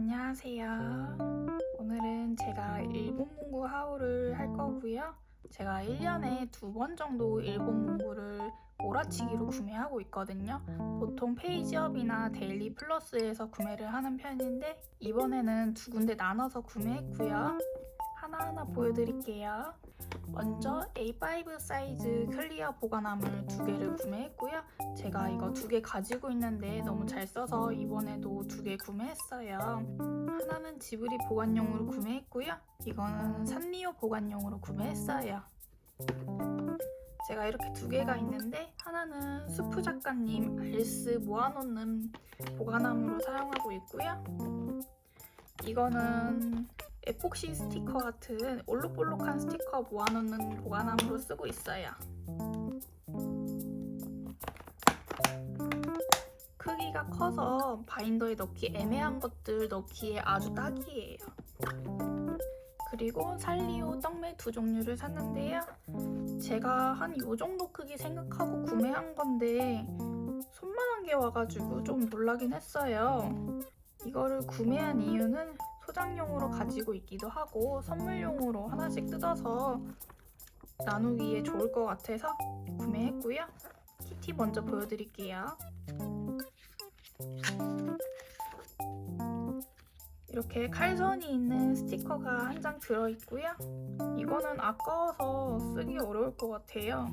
안녕하세요. 오늘은 제가 일본 문구 하울을 할 거고요. 제가 1년에 두 번 정도 일본 문구를 몰아치기로 구매하고 있거든요. 보통 페이지업이나 데일리 플러스에서 구매를 하는 편인데 이번에는 두 군데 나눠서 구매했고요. 하나하나 보여드릴게요. 먼저 A5 사이즈 클리어 보관함을 두 개를 구매했고요. 제가 이거 두 개 가지고 있는데 너무 잘 써서 이번에도 두 개 구매했어요. 하나는 지브리 보관용으로 구매했고요. 이거는 산리오 보관용으로 구매했어요. 제가 이렇게 두 개가 있는데 하나는 수프 작가님 알스 모아놓는 보관함으로 사용하고 있고요. 이거는 에폭시 스티커 같은 올록볼록한 스티커 모아놓는 보관함으로 쓰고 있어요. 크기가 커서 바인더에 넣기 애매한 것들 넣기에 아주 딱이에요. 그리고 살리오 떡메 두 종류를 샀는데요. 제가 한 이 정도 크기 생각하고 구매한 건데 손만한 게 와가지고 좀 놀라긴 했어요. 이거를 구매한 이유는 소장용으로 가지고 있기도 하고 선물용으로 하나씩 뜯어서 나누기에 좋을 것 같아서 구매했고요. 키티 먼저 보여드릴게요. 이렇게 칼선이 있는 스티커가 한 장 들어있고요. 이거는 아까워서 쓰기 어려울 것 같아요.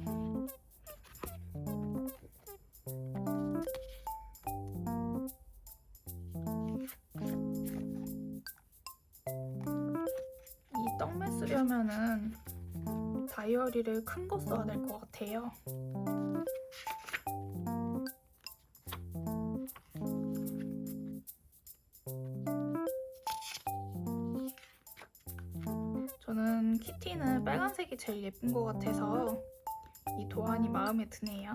다이어리를 큰 거 써야 될 것 같아요. 저는 키티는 빨간색이 제일 예쁜 것 같아서 이 도안이 마음에 드네요.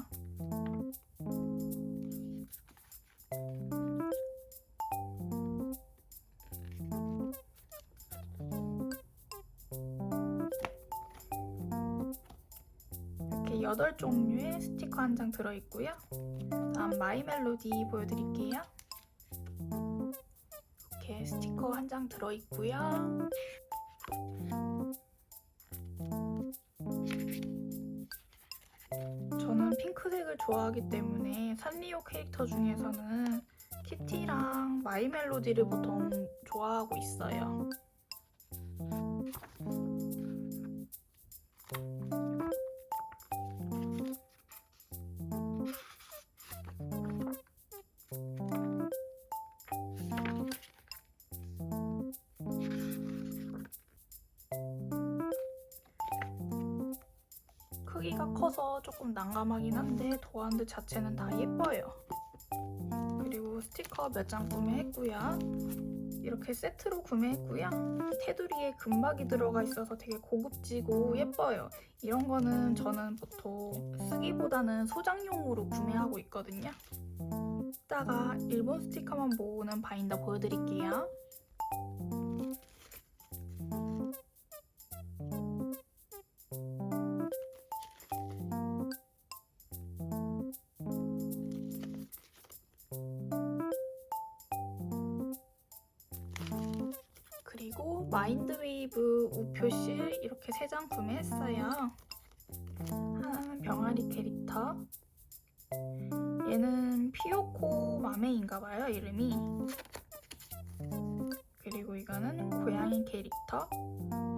종류의 스티커 한 장 들어있고요. 다음 마이 멜로디 보여드릴게요. 이렇게 스티커 한 장 들어있고요. 저는 핑크색을 좋아하기 때문에 산리오 캐릭터 중에서는 키티랑 마이 멜로디를 보통 좋아하고 있어요. 난감하긴 한데 도안드 자체는 다 예뻐요. 그리고 스티커 몇 장 구매했고요. 이렇게 세트로 구매했고요. 테두리에 금박이 들어가 있어서 되게 고급지고 예뻐요. 이런 거는 저는 보통 쓰기보다는 소장용으로 구매하고 있거든요. 이따가 일본 스티커만 모으는 바인더 보여드릴게요. 피오코 마메인가봐요 이름이. 그리고 이거는 고양이 캐릭터.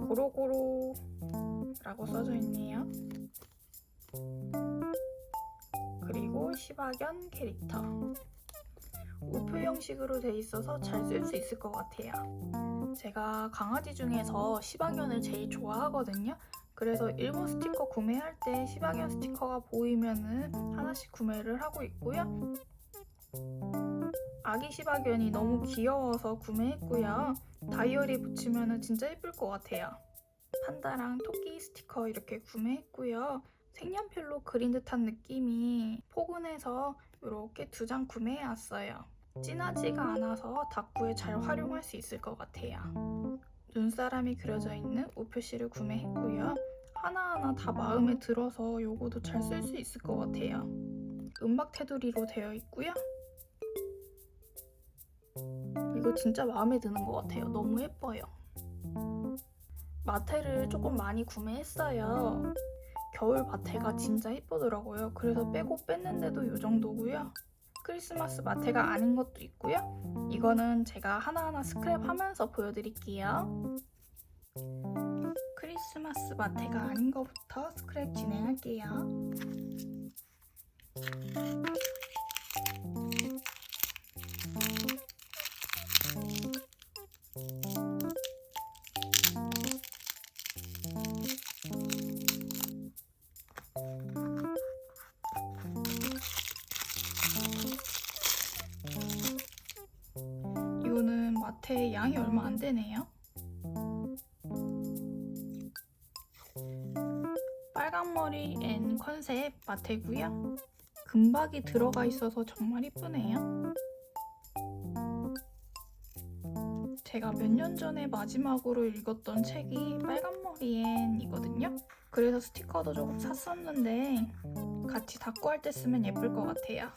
고로고로라고 써져 있네요. 그리고 시바견 캐릭터. 우표 형식으로 돼 있어서 잘 쓸 수 있을 것 같아요. 제가 강아지 중에서 시바견을 제일 좋아하거든요. 그래서 일본 스티커 구매할 때 시바견 스티커가 보이면은 하나씩 구매를 하고 있고요. 아기 시바견이 너무 귀여워서 구매했고요. 다이어리 붙이면은 진짜 예쁠 것 같아요. 판다랑 토끼 스티커 이렇게 구매했고요. 색연필로 그린 듯한 느낌이 포근해서 이렇게 두 장 구매해왔어요. 진하지가 않아서 다꾸에 잘 활용할 수 있을 것 같아요. 눈사람이 그려져 있는 우표실을 구매했고요. 하나하나 다 마음에 들어서 요거도 잘 쓸 수 있을 것 같아요. 음악 테두리로 되어 있고요. 이거 진짜 마음에 드는 것 같아요. 너무 예뻐요. 마테를 조금 많이 구매했어요. 겨울 마테가 진짜 예쁘더라고요. 그래서 빼고 뺐는데도 이 정도고요. 크리스마스 마테가 아닌 것도 있고요. 이거는 제가 하나하나 스크랩하면서 보여드릴게요. 크리스마스 마테가 아닌 것부터 스크랩 진행할게요. 앤 컨셉 마테고요. 금박이 들어가 있어서 정말 이쁘네요. 제가 몇 년 전에 마지막으로 읽었던 책이 빨간머리엔이거든요. 그래서 스티커도 조금 샀었는데 같이 닦고 할때 쓰면 예쁠 것 같아요.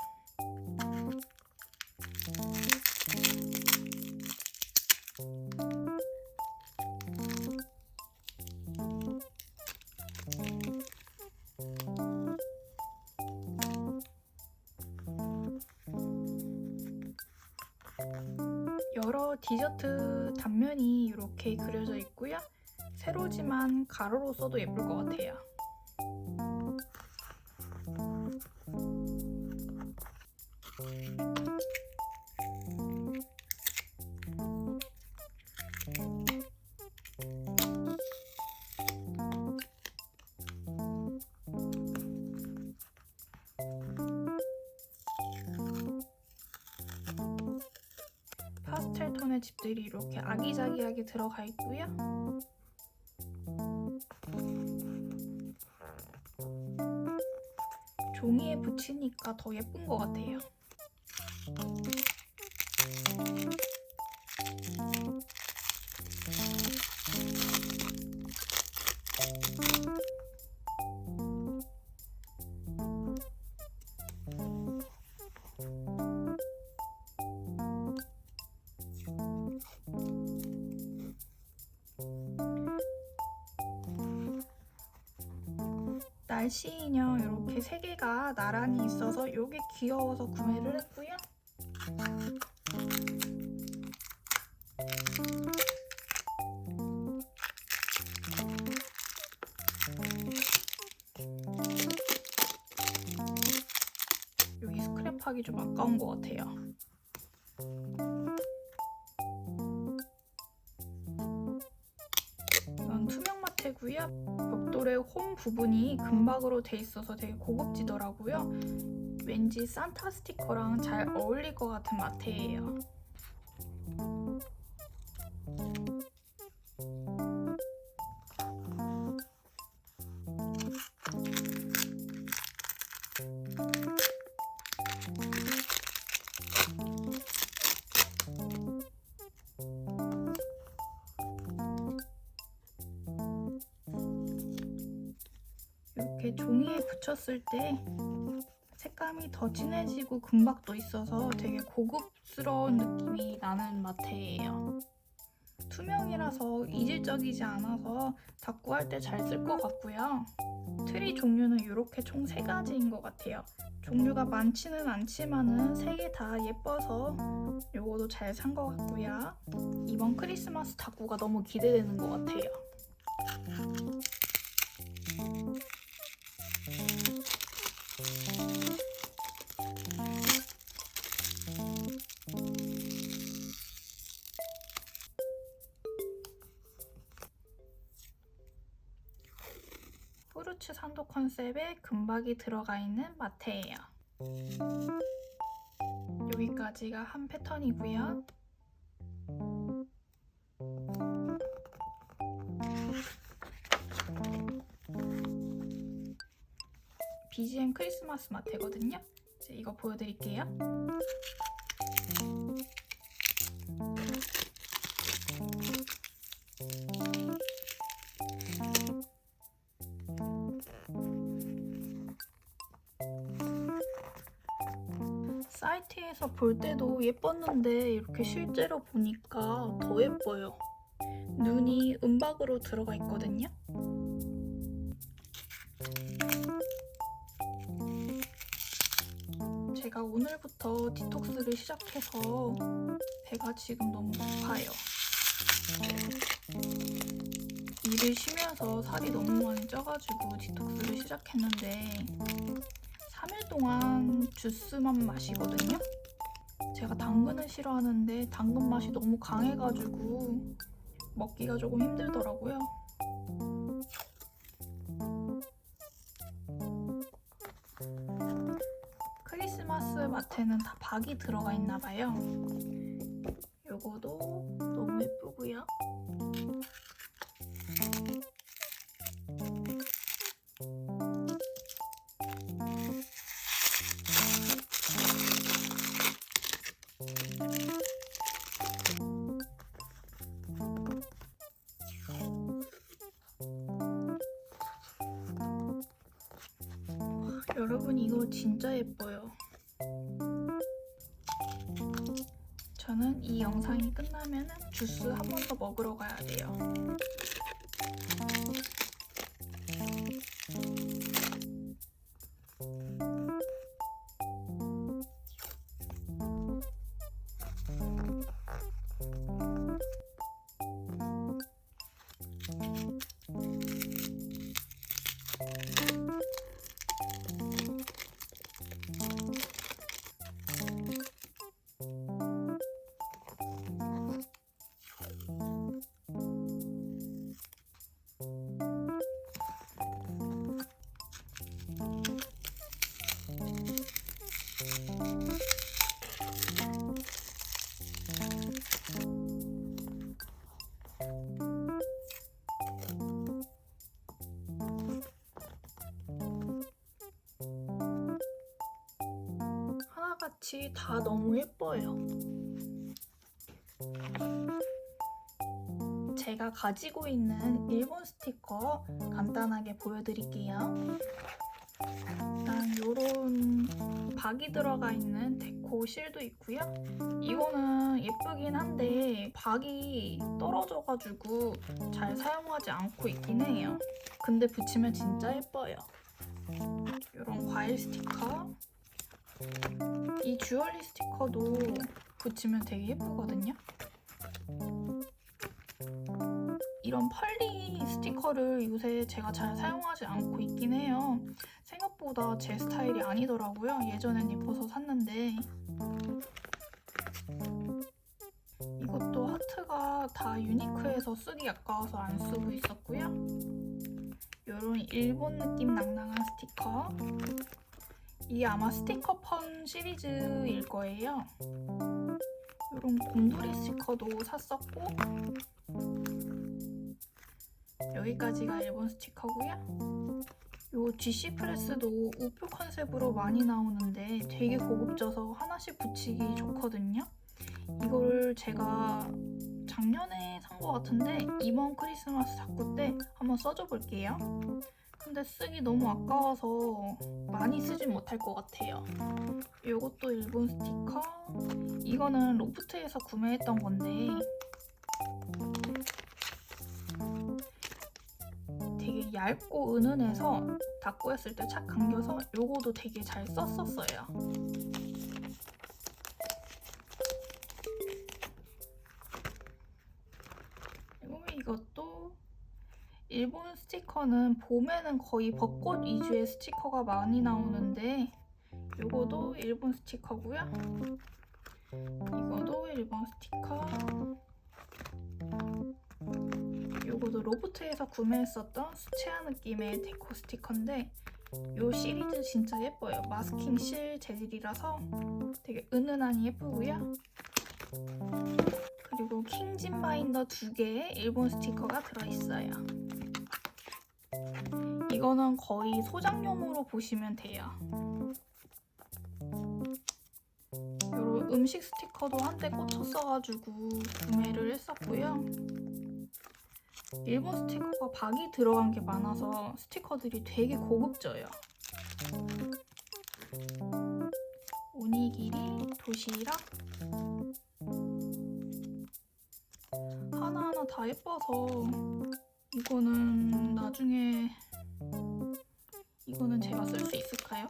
가로로 써도 예쁠 것 같아요. 파스텔 톤의 집들이 이렇게 아기자기하게 들어가 있고요. 더 예쁜 것 같아요. 날씨 인형 이렇게 세 개가 나란히 있어서 이게 귀여워서 구매를 했고요. 여기 스크랩하기 좀 아까운 것 같아요. 마테고요. 벽돌의 홈 부분이 금박으로 돼 있어서 되게 고급지더라고요. 왠지 산타 스티커랑 잘 어울릴 것 같은 마테예요. 붙였을 때 색감이 더 진해지고 금박도 있어서 되게 고급스러운 느낌이 나는 마테예요. 투명이라서 이질적이지 않아서 닦고 할때 잘 쓸 것 같고요. 트리 종류는 이렇게 총 3가지인 것 같아요. 종류가 많지는 않지만은 3개 다 예뻐서 요거도 잘 산 것 같고요. 이번 크리스마스 닦고가 너무 기대되는 것 같아요. 후르츠 산도 컨셉에 금박이 들어가 있는 마테예요. 여기까지가 한 패턴이고요. BGM 크리스마스 마테거든요. 이제 이거 보여드릴게요. 볼 때도 예뻤는데 이렇게 실제로 보니까 더 예뻐요. 눈이 은박으로 들어가 있거든요. 제가 오늘부터 디톡스를 시작해서 배가 지금 너무 고파요. 일을 쉬면서 살이 너무 많이 쪄가지고 디톡스를 시작했는데 3일 동안 주스만 마시거든요. 제가 당근을 싫어하는데 당근 맛이 너무 강해가지고 먹기가 조금 힘들더라고요. 크리스마스 마트에는 다 박이 들어가 있나 봐요. 요거도 너무 예쁘고요. 같이 다 너무 예뻐요. 제가 가지고 있는 일본 스티커 간단하게 보여드릴게요. 일단 요런 박이 들어가 있는 데코 실도 있고요. 이거는 예쁘긴 한데 박이 떨어져가지고 잘 사용하지 않고 있긴 해요. 근데 붙이면 진짜 예뻐요. 요런 과일 스티커 이 주얼리 스티커도 붙이면 되게 예쁘거든요. 이런 펄리 스티커를 요새 제가 잘 사용하지 않고 있긴 해요. 생각보다 제 스타일이 아니더라고요. 예전엔 예뻐서 샀는데 이것도 하트가 다 유니크해서 쓰기 아까워서 안 쓰고 있었고요. 이런 일본 느낌 낭낭한 스티커 이게 아마 스티커 펀 시리즈일 거예요. 이런 곰돌이 스티커도 샀었고 여기까지가 일본 스티커고요. 요 GC 프레스도 우표 컨셉으로 많이 나오는데 되게 고급져서 하나씩 붙이기 좋거든요. 이거를 제가 작년에 산 것 같은데 이번 크리스마스 자꾸 때 한번 써줘 볼게요. 근데 쓰기 너무 아까워서 많이 쓰진 못할 것 같아요. 이것도 일본 스티커. 이거는 로프트에서 구매했던 건데 되게 얇고 은은해서 닦고 했을 때 착 감겨서 요거도 되게 잘 썼었어요. 그리고 이것도 일본 스티커는 봄에는 거의 벚꽃 위주의 스티커가 많이 나오는데 이거도 일본 스티커고요. 이거도 일본 스티커. 이거도 로보트에서 구매했었던 수채화 느낌의 데코 스티커인데 이 시리즈 진짜 예뻐요. 마스킹 실 재질이라서 되게 은은하니 예쁘고요. 그리고 킹진 바인더 두 개의 일본 스티커가 들어있어요. 이거는 거의 소장용으로 보시면 돼요. 요런 음식 스티커도 한때 꽂혔어가지고 구매를 했었고요. 일본 스티커가 박이 들어간 게 많아서 스티커들이 되게 고급져요. 오니기리 도시락 하나하나 다 예뻐서 이거는 나중에 이거는 제가 쓸 수 있을까요?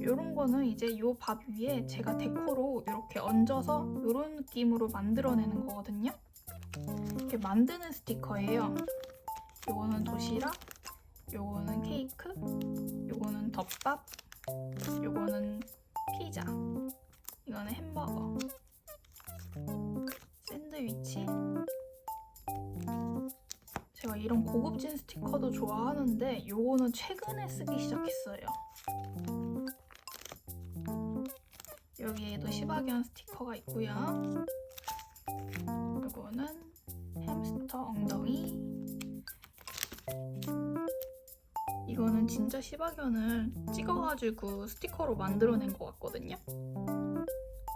요런 거는 이제 요 밥 위에 제가 데코로 이렇게 얹어서 요런 느낌으로 만들어내는 거거든요. 이렇게 만드는 스티커예요. 요거는 도시락, 요거는 케이크, 요거는 덮밥, 요거는 피자, 이거는 햄버거, 샌드위치. 제가 이런 고급진 스티커도 좋아하는데 요거는 최근에 쓰기 시작했어요. 여기에도 시바견 스티커가 있고요. 요거는 햄스터 엉덩이. 이거는 진짜 시바견을 찍어가지고 스티커로 만들어낸 것 같거든요.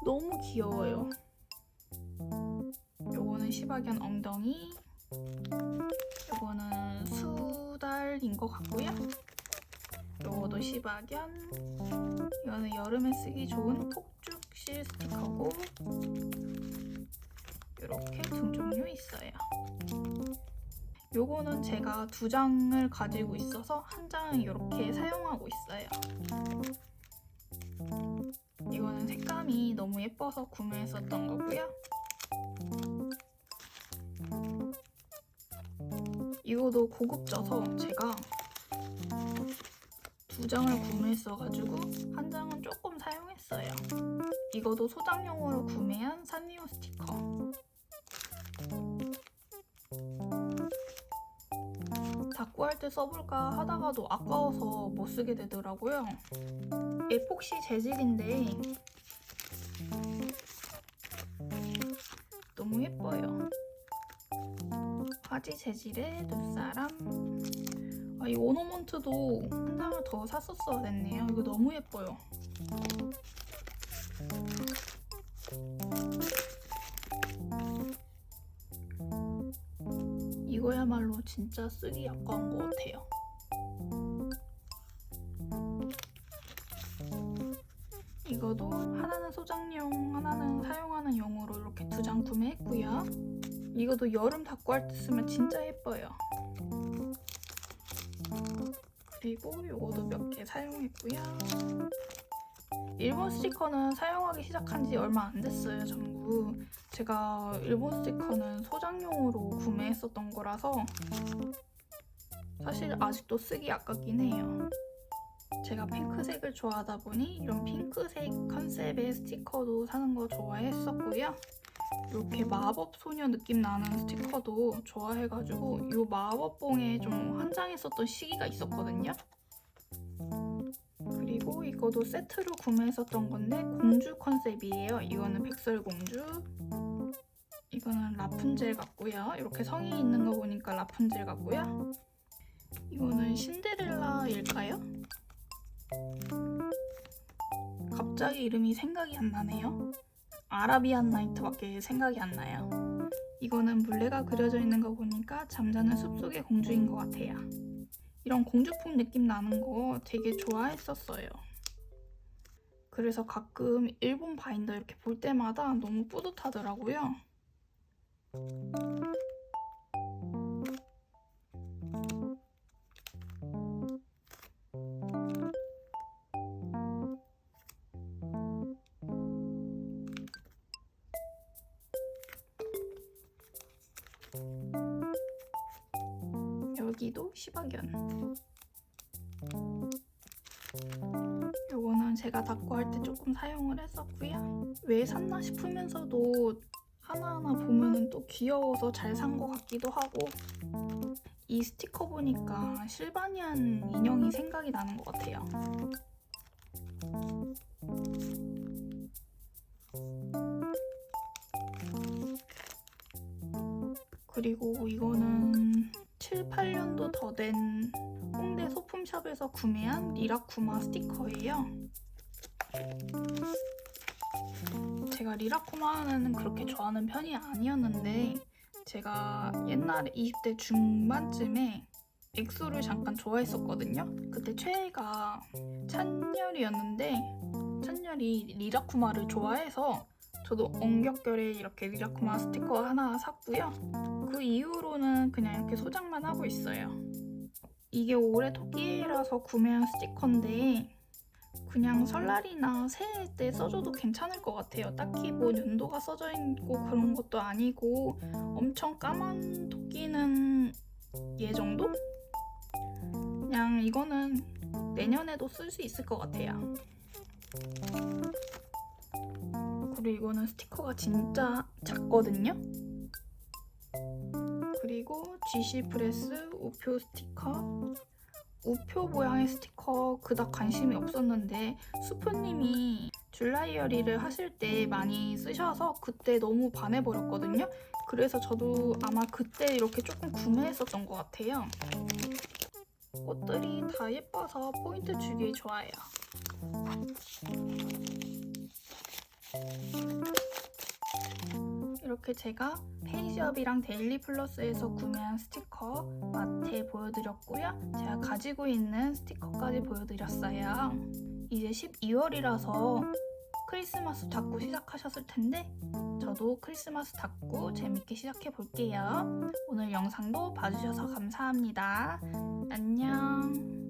너무 귀여워요. 요거는 시바견 엉덩이. 수달인 것 같고요. 요거도 시바견. 이거는 여름에 쓰기 좋은 폭죽실 스티커고 이렇게 두 종류 있어요. 요거는 제가 두 장을 가지고 있어서 한 장은 이렇게 사용하고 있어요. 이거는 색감이 너무 예뻐서 구매했었던 거고요. 이거도 고급져서 제가 두 장을 구매했어가지고 한 장은 조금 사용했어요. 이거도 소장용으로 구매한 산리오 스티커. 다꾸할 때 써볼까 하다가도 아까워서 못 쓰게 되더라고요. 에폭시 재질인데 화지 재질의 눈사람. 아, 이 오너먼트도 한 장을 더 샀었어야 됐네요. 이거 너무 예뻐요. 이거야말로 진짜 쓰기 아까운 것 같아요. 이거도 하나는 소장용, 하나는 사용하는 용으로 이렇게 두 장 구매했고요. 이것도 여름 닦고할 때 쓰면 진짜 예뻐요. 그리고 요거도 몇 개 사용했고요. 일본 스티커는 사용하기 시작한 지 얼마 안 됐어요, 전부. 제가 일본 스티커는 소장용으로 구매했었던 거라서 사실 아직도 쓰기 아깝긴 해요. 제가 핑크색을 좋아하다 보니 이런 핑크색 컨셉의 스티커도 사는 거 좋아했었고요. 이렇게 마법 소녀 느낌 나는 스티커도 좋아해가지고 이 마법봉에 좀 환장했었던 시기가 있었거든요. 그리고 이거도 세트로 구매했었던 건데 공주 컨셉이에요. 이거는 백설공주. 이거는 라푼젤 같고요. 이렇게 성이 있는 거 보니까 라푼젤 같고요. 이거는 신데렐라일까요? 갑자기 이름이 생각이 안 나네요. 아라비안 나이트밖에 생각이 안 나요. 이거는 물레가 그려져 있는 거 보니까 잠자는 숲속의 공주인 것 같아요. 이런 공주풍 느낌 나는 거 되게 좋아했었어요. 그래서 가끔 일본 바인더 이렇게 볼 때마다 너무 뿌듯하더라고요. 조금 사용을 했었고요. 왜 샀나 싶으면서도 하나하나 보면은 또 귀여워서 잘 산 것 같기도 하고 이 스티커 보니까 실바니안 인형이 생각이 나는 것 같아요. 그리고 이거는 7, 8년도 더 된 홍대 소품샵에서 구매한 리라쿠마 스티커예요. 제가 리라쿠마는 그렇게 좋아하는 편이 아니었는데 제가 옛날에 20대 중반쯤에 엑소를 잠깐 좋아했었거든요. 그때 최애가 찬열이었는데 찬열이 리라쿠마를 좋아해서 저도 엉겹결에 이렇게 리라쿠마 스티커 하나 샀고요. 그 이후로는 그냥 이렇게 소장만 하고 있어요. 이게 올해 토끼라서 구매한 스티커인데 그냥 설날이나 새해 때 써줘도 괜찮을 것 같아요. 딱히 뭐 연도가 써져 있고 그런 것도 아니고 엄청 까만 토끼는 얘 정도? 그냥 이거는 내년에도 쓸 수 있을 것 같아요. 그리고 이거는 스티커가 진짜 작거든요. 그리고 GC 프레스 우표 스티커. 우표 모양의 스티커 그닥 관심이 없었는데 수프님이 줄라이어리를 하실 때 많이 쓰셔서 그때 너무 반해버렸거든요. 그래서 저도 아마 그때 이렇게 조금 구매했었던 것 같아요. 꽃들이 다 예뻐서 포인트 주기 좋아요. 이렇게 제가 페이지업이랑 데일리 플러스에서 구매한 스티커 마트에 보여드렸고요. 제가 가지고 있는 스티커까지 보여드렸어요. 이제 12월이라서 크리스마스 닫고 시작하셨을 텐데 저도 크리스마스 닫고 재밌게 시작해 볼게요. 오늘 영상도 봐주셔서 감사합니다. 안녕.